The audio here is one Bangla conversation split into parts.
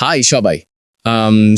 হাই সবাই।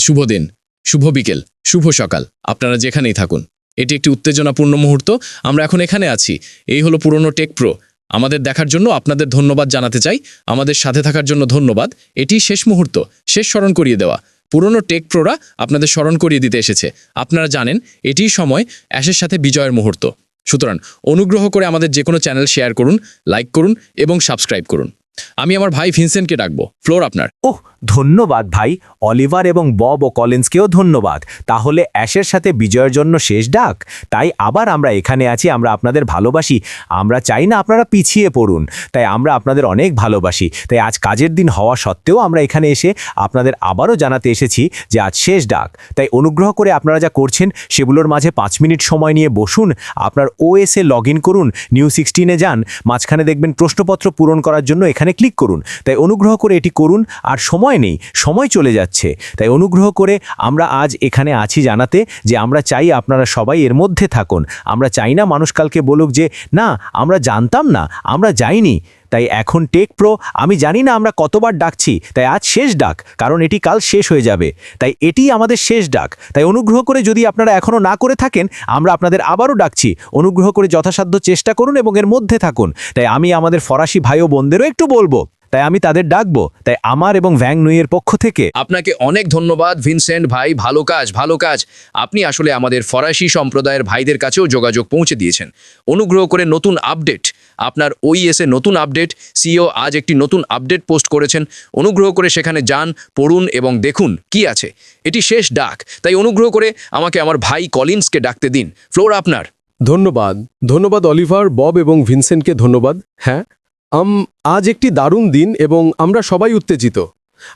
শুভ দিন, শুভ বিকেল, শুভ সকাল। আপনারা যেখানেই থাকুন। এটি একটি উত্তেজনাপূর্ণ মুহূর্ত। আমরা এখন এখানে আছি। এই হলো পুরনো টেক প্রো। আমাদের দেখার জন্য আপনাদের ধন্যবাদ জানাতে চাই। আমাদের সাথে থাকার জন্য ধন্যবাদ। এটি শেষ মুহূর্ত। শেষ স্মরণ করিয়ে দেওয়া। পুরনো টেক প্রোরা আপনাদের স্মরণ করিয়ে দিতে এসেছে। আপনারা জানেন এটিই সময় অ্যাশের সাথে বিজয়ের মুহূর্ত। সুতরাং অনুগ্রহ করে আমাদের যে কোনো চ্যানেল শেয়ার করুন, লাইক করুন এবং সাবস্ক্রাইব করুন। আমি আমার ভাই ভিনসেন্টকে ডাকবো, ফ্লোর আপনার। ওহ, ধন্যবাদ ভাই, অলিভার এবং বব ও কলিন্সকেও ধন্যবাদ। তাহলে অ্যাশের সাথে বিজয়ের জন্য শেষ ডাক? তাই আবার আমরা এখানে আছি, আমরা আপনাদের ভালোবাসি। আমরা চাই না আপনারা পিছিয়ে পড়ুন। তাই আমরা আপনাদের অনেক ভালোবাসি। তাই আজ কাজের দিন হওয়া সত্ত্বেও আমরা এখানে এসে আপনাদের আবারও জানাতে এসেছি যে আজ শেষ ডাক। তাই অনুগ্রহ করে আপনারা যা করছেন, সেগুলোর মাঝে পাঁচ মিনিট সময় নিয়ে বসুন, আপনার ওএসএ লগ করুন, নিউ সিক্সটিনে যান, মাঝখানে দেখবেন প্রশ্নপত্র পূরণ করার জন্য এখানে ক্লিক করুন। তাই অনুগ্রহ করে এটি করুন, আর সময় নেই, সময় চলে যাচ্ছে। তাই অনুগ্রহ করে আমরা আজ এখানে আছি জানাতে যে আমরা চাই আপনারা সবাই এর মধ্যে থাকুন। আমরা চাই না মানুষ কালকে বলুক যে, না, আমরা জানতাম না, আমরা যাইনি। তাই এখন টেক প্রো আমি জানি না আমরা কতবার ডাকছি, তাই আজ শেষ ডাক, কারণ এটি কাল শেষ হয়ে যাবে। তাই এটি আমাদের শেষ ডাক। তাই অনুগ্রহ করে যদি আপনারা এখনও না করে থাকেন, আমরা আপনাদের আবারও ডাকছি। অনুগ্রহ করে যথাসাধ্য চেষ্টা করুন এবং এর মধ্যে থাকুন। তাই আমি আমাদের ফরাসি ভাই ও বোনদেরও একটু বলব। তাই আমি তাদের ডাকবো। তাই আমার এবং ভ্যাং নুইয়ের পক্ষ থেকে আপনাকে অনেক ধন্যবাদ ভিনসেন্ট ভাই, ভালো কাজ ভালো কাজ। আপনি আসলে আমাদের ফরাসি সম্প্রদায়ের ভাইদের কাছেও যোগাযোগ পৌঁছে দিয়েছেন। অনুগ্রহ করে নতুন আপডেট আপনার ওইএসে নতুন আপডেট সিও আজ একটি নতুন আপডেট পোস্ট করেছেন। অনুগ্রহ করে সেখানে যান, পড়ুন এবং দেখুন কি আছে। এটি শেষ ডাক। তাই অনুগ্রহ করে আমাকে আমার ভাই কলিন্সকে ডাকতে দিন। ফ্লোর আপনার। ধন্যবাদ। ধন্যবাদ অলিভার, বব এবং ভিনসেন্টকে ধন্যবাদ। হ্যাঁ আম, আজ একটি দারুণ দিন এবং আমরা সবাই উত্তেজিত।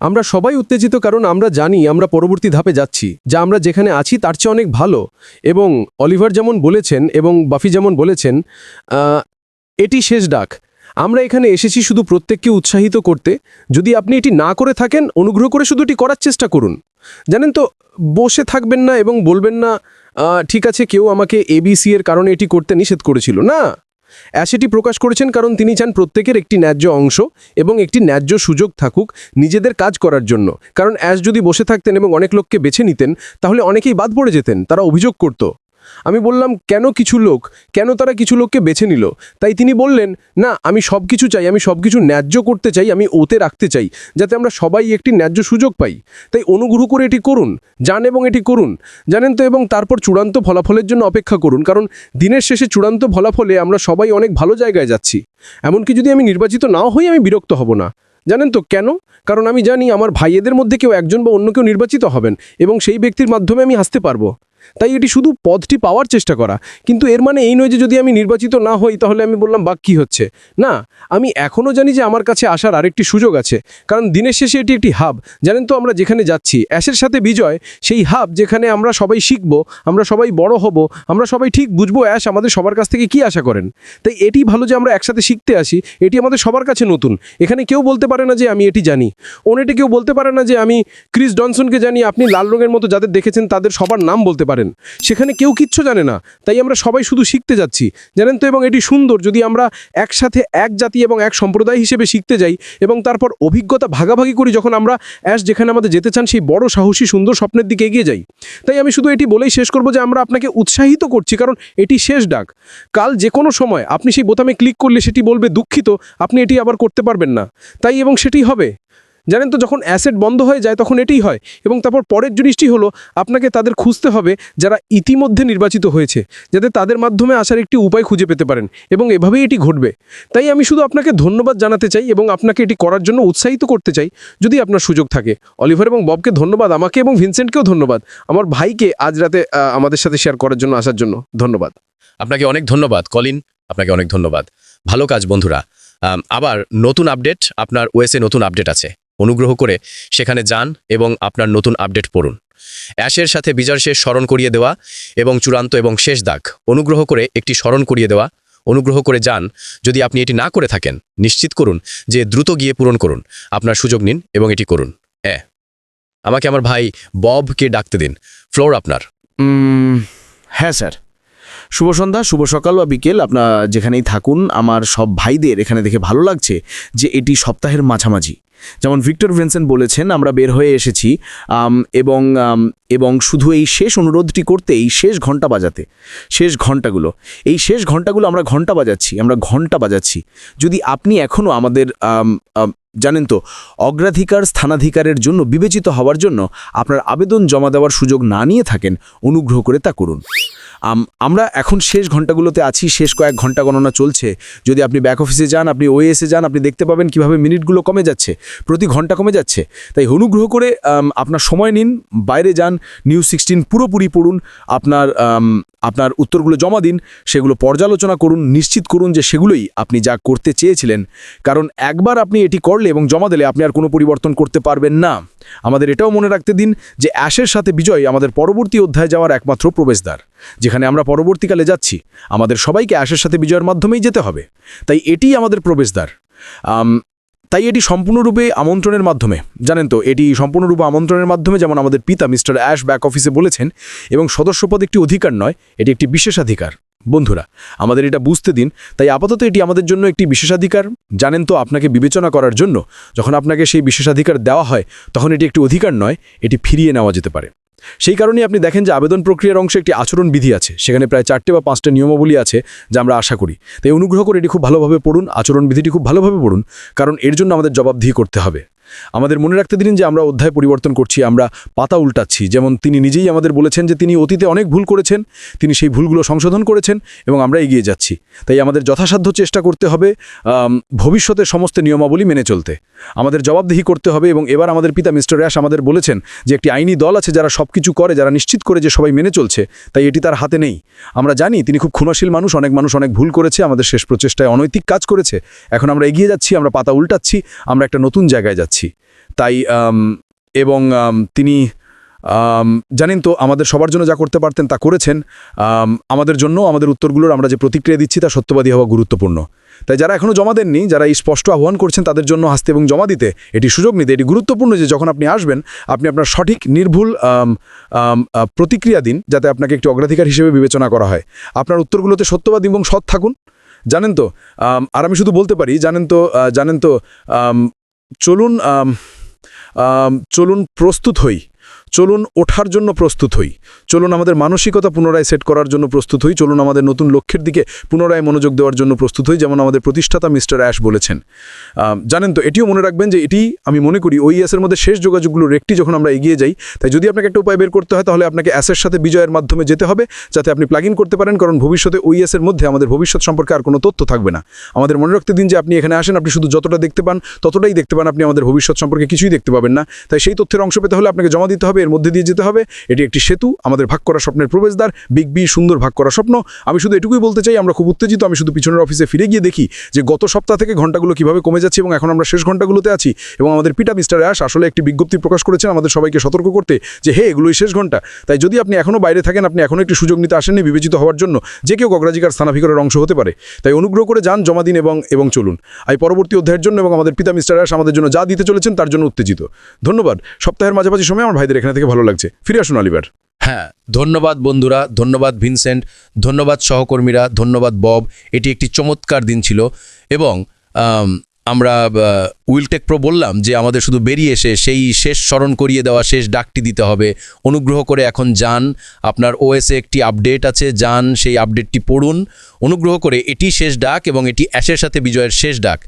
আমরা সবাই উত্তেজিত কারণ আমরা জানি আমরা পরবর্তী ধাপে যাচ্ছি। যা আমরা যেখানে আছি তার চেয়ে অনেক ভালো। এবং অলিভার যেমন বলেছেন এবং বাফি যেমন বলেছেন এটি শেষ ডাক। আমরা এখানে এসেছি শুধু প্রত্যেককে উৎসাহিত করতে। যদি আপনি এটি না করে থাকেন, অনুগ্রহ করে শুধু এটি করার চেষ্টা করুন। জানেন তো, বসে থাকবেন না এবং বলবেন না ঠিক আছে, কেউ আমাকে এবিসি এর কারণে এটি করতে নিষেধ করেছিল। না। অ্যাশ এটি প্রকাশ করেছেন কারণ তিনি চান প্রত্যেকের একটি ন্যায্য অংশ এবং একটি ন্যায্য সুযোগ থাকুক নিজেদের কাজ করার জন্য। কারণ অ্যাশ যদি বসে থাকতেন এবং অনেক লোককে বেছে নিতেন, তাহলে অনেকেই বাদ পড়ে যেতেন। তারা অভিযোগ করত। আমি বললাম, কেন কিছু লোক? কেন তারা কিছু লোককে বেছে নিল? তাই তিনি বললেন, না, আমি সব কিছু চাই, আমি সব কিছু ন্যায্য করতে চাই, আমি ওতে রাখতে চাই, যাতে আমরা সবাই একটি ন্যায্য সুযোগ পাই। তাই অনুগ্রহ করে এটি করুন, যান এবং এটি করুন। জানেন তো, এবং তারপর চূড়ান্ত ফলাফলের জন্য অপেক্ষা করুন, কারণ দিনের শেষে চূড়ান্ত ফলাফলে আমরা সবাই অনেক ভালো জায়গায় যাচ্ছি। এমনকি যদি আমি নির্বাচিত নাও হই, আমি বিরক্ত হব না। জানেন তো, কেন? কারণ আমি জানি আমার ভাইয়েদের মধ্যে কেউ একজন বা অন্য কেউ নির্বাচিত হবেন, এবং সেই ব্যক্তির মাধ্যমে আমি হাসতে পারব। তাই এটি শুধু পদটি পাওয়ার চেষ্টা করা। কিন্তু এর মানে এই নয় যে যদি আমি নির্বাচিত না হই, তাহলে আমি বললাম, বাক, কী হচ্ছে? না, আমি এখনও জানি যে আমার কাছে আসার আরেকটি সুযোগ আছে, কারণ দিনের শেষে এটি একটি হাব। জানেন তো আমরা যেখানে যাচ্ছি, অ্যাশের সাথে বিজয়, সেই হাব যেখানে আমরা সবাই শিখব, আমরা সবাই বড় হব, আমরা সবাই ঠিক বুঝব অ্যাশ আমাদের সবার কাছ থেকে কি আশা করেন। তাই এটি ভালো যে আমরা একসাথে শিখতে আসি, এটি আমাদের সবার কাছে নতুন। এখানে কেউ বলতে পারে না যে আমি এটি জানি। ওনেটি কেউ বলতে পারে না যে আমি ক্রিস ডনসনকে জানি, আপনি লাল রঙের মতো যাদের দেখেছেন, তাদের সবার নাম বলতে পারেন। সেখানে কেউ কিচ্ছু জানে না। তাই আমরা সবাই শুধু শিখতে যাচ্ছি। জানেন তো, এবং এটি সুন্দর। যদি আমরা একসাথে এক জাতি এবং এক সম্প্রদায় হিসেবে শিখতে যাই এবং তারপর অভিজ্ঞতা ভাগাভাগি করি, যখন আমরা অ্যাশ যেখানে আমাদের যেতে চান, সেই বড় সাহসী, সুন্দর স্বপ্নের দিকে এগিয়ে যাই। তাই আমি শুধু এটি বলেই শেষ করব যে, আমরা আপনাকে উৎসাহিত করছি, কারণ এটি শেষ ডাক। কাল যে কোনো সময় আপনি সেই বোতামে ক্লিক করলে সেটি বলবে, দুঃখিত, আপনি এটি আবার করতে পারবেন না। তাই এবং সেটি হবে। জানেন তো, যখন অ্যাসেট বন্ধ হয়ে যায় তখন এটিই হয়। এবং তারপর পরের জিনিসটি হলো, আপনাকে তাদের খুঁজতে হবে যারা ইতিমধ্যে নির্বাচিত হয়েছে, যাতে তাদের মাধ্যমে আসার একটি উপায় খুঁজে পেতে পারেন। এবং এভাবেই এটি ঘটবে। তাই আমি শুধু আপনাকে ধন্যবাদ জানাতে চাই এবং আপনাকে এটি করার জন্য উৎসাহিত করতে চাই, যদি আপনার সুযোগ থাকে। অলিভার এবং ববকে ধন্যবাদ, আমাকে এবং ভিনসেন্টকেও ধন্যবাদ। আমার ভাইকে আজ রাতে আমাদের সাথে শেয়ার করার জন্য, আসার জন্য ধন্যবাদ। আপনাকে অনেক ধন্যবাদ, কলিন, আপনাকে অনেক ধন্যবাদ। ভালো কাজ, বন্ধুরা। আবার নতুন আপডেট আপনার ওয়েসে নতুন আপডেট আছে। অনুগ্রহ করে সেখানে যান এবং আপনার নতুন আপডেট পড়ুন। অ্যাশের সাথে বিজয় শেষ স্মরণ করিয়ে দেওয়া এবং চূড়ান্ত এবং শেষ দাগ। অনুগ্রহ করে একটি স্মরণ করিয়ে দেওয়া। অনুগ্রহ করে যান। যদি আপনি এটি না করে থাকেন, নিশ্চিত করুন যে দ্রুত গিয়ে পূরণ করুন। আপনার সুযোগ নিন এবং এটি করুন। এ আমাকে আমার ভাই ববকে ডাকতে দিন। ফ্লোর আপনার। হ্যাঁ স্যার। শুভ সন্ধ্যা শুভ সকাল বা বিকেল। আপনারা যেখানেই থাকুন আমার সব ভাইদের এখানে দেখে ভালো লাগছে যে এটি সপ্তাহের মাঝামাঝি। যেমন ভিক্টর ভেনসেন বলেছেন আমরা বের হয়ে এসেছি এবং এবং শুধু এই শেষ অনুরোধটি করতে এই শেষ ঘণ্টা বাজাতে শেষ ঘন্টাগুলো। এই শেষ ঘন্টাগুলো আমরা ঘণ্টা বাজাচ্ছি আমরা ঘণ্টা বাজাচ্ছি। যদি আপনি এখনও আমাদের আম, আম, জানেন তো অগ্রাধিকার স্থানাধিকারের জন্য বিবেচিত হওয়ার জন্য আপনার আবেদন জমা দেওয়ার সুযোগ না নিয়ে থাকেন অনুগ্রহ করে তা করুন। আমরা এখন শেষ ঘন্টাগুলোতে আছি, শেষ কয়েক ঘণ্টা গণনা চলছে। যদি আপনি ব্যাক অফিসে যান, আপনি ওএসে যান, আপনি দেখতে পাবেন কীভাবে মিনিটগুলো কমে যাচ্ছে। প্রতি ঘণ্টা কমে যাচ্ছে। তাই অনুগ্রহ করে আপনার সময় নিন, বাইরে যান নিউজ সিক্সটিন পুরোপুরি পড়ুন। আপনার আপনার উত্তরগুলো জমা দিন, সেগুলো পর্যালোচনা করুন, নিশ্চিত করুন যে সেগুলোই আপনি যা করতে চেয়েছিলেন। কারণ একবার আপনি এটি করলে এবং জমা দিলে আপনি আর কোনো পরিবর্তন করতে পারবেন না। আমাদের এটাও মনে রাখতে দিন যে অ্যাশের সাথে বিজয় আমাদের পরবর্তী অধ্যায়ে যাওয়ার একমাত্র প্রবেশদ্বার। যেখানে আমরা পরবর্তীকালে যাচ্ছি, আমাদের সবাইকে অ্যাশের সাথে বিজয়ের মাধ্যমেই যেতে হবে। তাই এটিই আমাদের প্রবেশদ্বার। তাই এটি সম্পূর্ণরূপে আমন্ত্রণের মাধ্যমে। জানেন তো, এটি সম্পূর্ণরূপে আমন্ত্রণের মাধ্যমে, যেমন আমাদের পিতা মিস্টার অ্যাশ ব্যাক অফিসে বলেছেন, এবং সদস্যপদ একটি অধিকার নয়, এটি একটি বিশেষাধিকার। বন্ধুরা, আমাদের এটা বুঝতে দিন, তাই আপাতত এটি আমাদের জন্য একটি বিশেষাধিকার। জানেন তো, আপনাকে বিবেচনা করার জন্য, যখন আপনাকে সেই বিশেষাধিকার দেওয়া হয়, তখন এটি একটি অধিকার নয়, এটি ফিরিয়ে নেওয়া যেতে পারে। সেই কারণেই আপনি দেখেন যে আবেদন প্রক্রিয়ার অংশে একটি আচরণ বিধি আছে। সেখানে প্রায় চারটে বা পাঁচটা নিয়মাবলী আছে যা আমরা আশা করি। তাই অনুগ্রহ করে এটি খুব ভালোভাবে পড়ুন, আচরণ বিধিটি খুব ভালোভাবে পড়ুন, কারণ এর জন্য আমাদের জবাবদিহি করতে হবে। আমাদের মনে রাখতে দিন যে আমরা অধ্যায় পরিবর্তন করছি আমরা পাতা উল্টাচ্ছি। যেমন তিনি নিজেই আমাদের বলেছেন যে তিনি অতীতে অনেক ভুল করেছেন তিনি সেই ভুলগুলো সংশোধন করেছেন এবং আমরা এগিয়ে যাচ্ছি। তাই আমাদের যথাসাধ্য চেষ্টা করতে হবে আম, ভবিষ্যতের সমস্ত নিয়মাবলী মেনে চলতে। আমাদের জবাবদিহি করতে হবে এবং এবার আমাদের পিতা মিস্টার র্যাশ আমাদের বলেছেন যে একটি আইনি দল আছে যারা সব কিছু করে যারা নিশ্চিত করে যে সবাই মেনে চলছে তাই এটি তার হাতে নেই। আমরা জানি তিনি খুব ক্ষুণাশীল মানুষ অনেক মানুষ অনেক ভুল করেছে আমাদের শেষ প্রচেষ্টায় অনৈতিক কাজ করেছে। এখন আমরা এগিয়ে যাচ্ছি আমরা পাতা উল্টাচ্ছি আমরা একটা নতুন জায়গায় যাচ্ছি। তাই এবং তিনি জানেন তো আমাদের সবার জন্য যা করতে পারতেন তা করেছেন আমাদের জন্য আমাদের উত্তরগুলোর আমরা যে প্রতিক্রিয়া দিচ্ছি তা সত্যবাদী হওয়া গুরুত্বপূর্ণ। তাই যারা এখনও জমা দেননি, যারা এই স্পষ্ট আহ্বান করছেন তাদের জন্য হাসতে এবং জমা দিতে এটি সুযোগ নিতে, এটি গুরুত্বপূর্ণ যে যখন আপনি আসবেন, আপনি আপনার সঠিক, নির্ভুল প্রতিক্রিয়া দিন যাতে আপনাকে একটি অগ্রাধিকার হিসেবে বিবেচনা করা হয়। আপনার উত্তরগুলোতে সত্যবাদী এবং সৎ থাকুন। জানেন তো আর আমি শুধু বলতে পারি, জানেন তো জানেন তো চলুন চলুন প্রস্তুত হই। চলুন ওঠার জন্য প্রস্তুত হই। চলুন আমাদের মানসিকতা পুনরায় সেট করার জন্য প্রস্তুত হই। চলুন আমাদের নতুন লক্ষ্যের দিকে পুনরায় মনোযোগ দেওয়ার জন্য প্রস্তুত হই, যেমন আমাদের প্রতিষ্ঠাতা মিস্টার অ্যাশ বলেছেন। জানেন তো, এটিও মনে রাখবেন যে এটি আমি মনে করি ওই অ্যাসের মধ্যে শেষ যোগাযোগগুলোর একটি যখন আমরা এগিয়ে যাই, তাই যদি আপনাকে একটা উপায় বের করতে হয়, তাহলে আপনাকে অ্যাসের সাথে বিজয়ের মাধ্যমে যেতে হবে, যাতে আপনি প্লাগ করতে পারেন, কারণ ভবিষ্যতে ওই অ্যাসের মধ্যে আমাদের ভবিষ্যৎ সম্পর্কে আর কোনো তথ্য থাকবে না। আমাদের মনে রাখতে দিন যে আপনি এখানে আসেন, আপনি শুধু যতটা দেখতে পান, ততটাই দেখতে পান, আপনি আমাদের ভবিষ্যৎ সম্পর্কে কিছুই দেখতে পাবেন না। তাই সেই তথ্যের অংশ পেতে হলে আপনাকে জমা দিতে হবে এর মধ্যে দিয়ে যেতে হবে। এটি একটি সেতু, আমাদের ভাগ করা স্বপ্নের প্রবেশদ্বার বিগ বি সুন্দর ভাগ করা স্বপ্ন। আমি শুধু এটুকুই বলতে চাই, আমরা খুব উত্তেজিত, আমি শুধু পিছনের অফিসে ফিরে গিয়ে দেখি যে গত সপ্তাহ থেকে ঘন্টাগুলো কীভাবে কমে যাচ্ছে এবং এখন আমরা শেষ ঘন্টাগুলোতে আছি এবং আমাদের পিটা মিস্টার অ্যাশ আসলে একটি বিজ্ঞপ্তি প্রকাশ করেছেন আমাদের সবাইকে সতর্ক করতে যে, হে, এগুলোই শেষ ঘণ্টা তাই যদি আপনি এখনও বাইরে থাকেন, আপনি এখনও একটি সুযোগ নিতে আসেননি বিবেচিত হওয়ার জন্য, যে কেউ অগ্রাধিকার স্থানাধিকারের অংশ হতে পারে। তাই অনুগ্রহ করে যান, জমা দিন এবং এবং চলুন। এই পরবর্তী অধ্যায়ের জন্য এবং আমাদের পিতা মিস্টার অ্যাশ আমাদের জন্য যা দিতে চলেছেন তার জন্য উত্তেজিত। ধন্যবাদ। সপ্তাহের মাঝামাঝি সময় আমার ভাইদের এখানে থেকে ভালো লাগছে। ফিরে আসুন, অলিভার। হ্যাঁ ধন্যবাদ বন্ধুরা, ধন্যবাদ ভিনসেন্ট, ধন্যবাদ সহকর্মীরা, ধন্যবাদ বব। এটি একটি চমৎকার দিন ছিল এবং আমরা উইলটেক প্রো বললাম যে আমাদের শুধু বেরিয়ে এসে সেই শেষ স্মরণ করিয়ে দেওয়া, শেষ ডাকটি দিতে হবে। অনুগ্রহ করে এখন যান। আপনার ওএসে একটি আপডেট আছে, যান, সেই আপডেটটি পড়ুন। অনুগ্রহ করে এটি শেষ ডাক এবং এটি অ্যাশের সাথে বিজয়ের শেষ ডাক।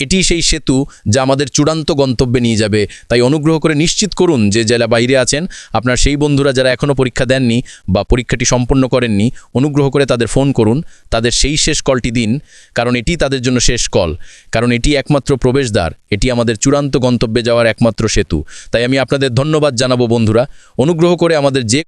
এটি সেই সেতু যা আমাদের চূড়ান্ত গন্তব্যে নিয়ে যাবে। তাই অনুগ্রহ করে নিশ্চিত করুন যে যারা বাইরে আছেন, আপনার সেই বন্ধুরা যারা এখনও পরীক্ষা দেননি বা পরীক্ষাটি সম্পন্ন করেননি, অনুগ্রহ করে তাদের ফোন করুন। তাদের সেই শেষ কলটি দিন, কারণ এটি তাদের জন্য শেষ কল। কারণ এটি একমাত্র প্রবেশদ্বার। এটি আমাদের চূড়ান্ত গন্তব্যে যাওয়ার একমাত্র সেতু। তাই আমি আপনাদের ধন্যবাদ জানাব বন্ধুরা। অনুগ্রহ করে আমাদের যে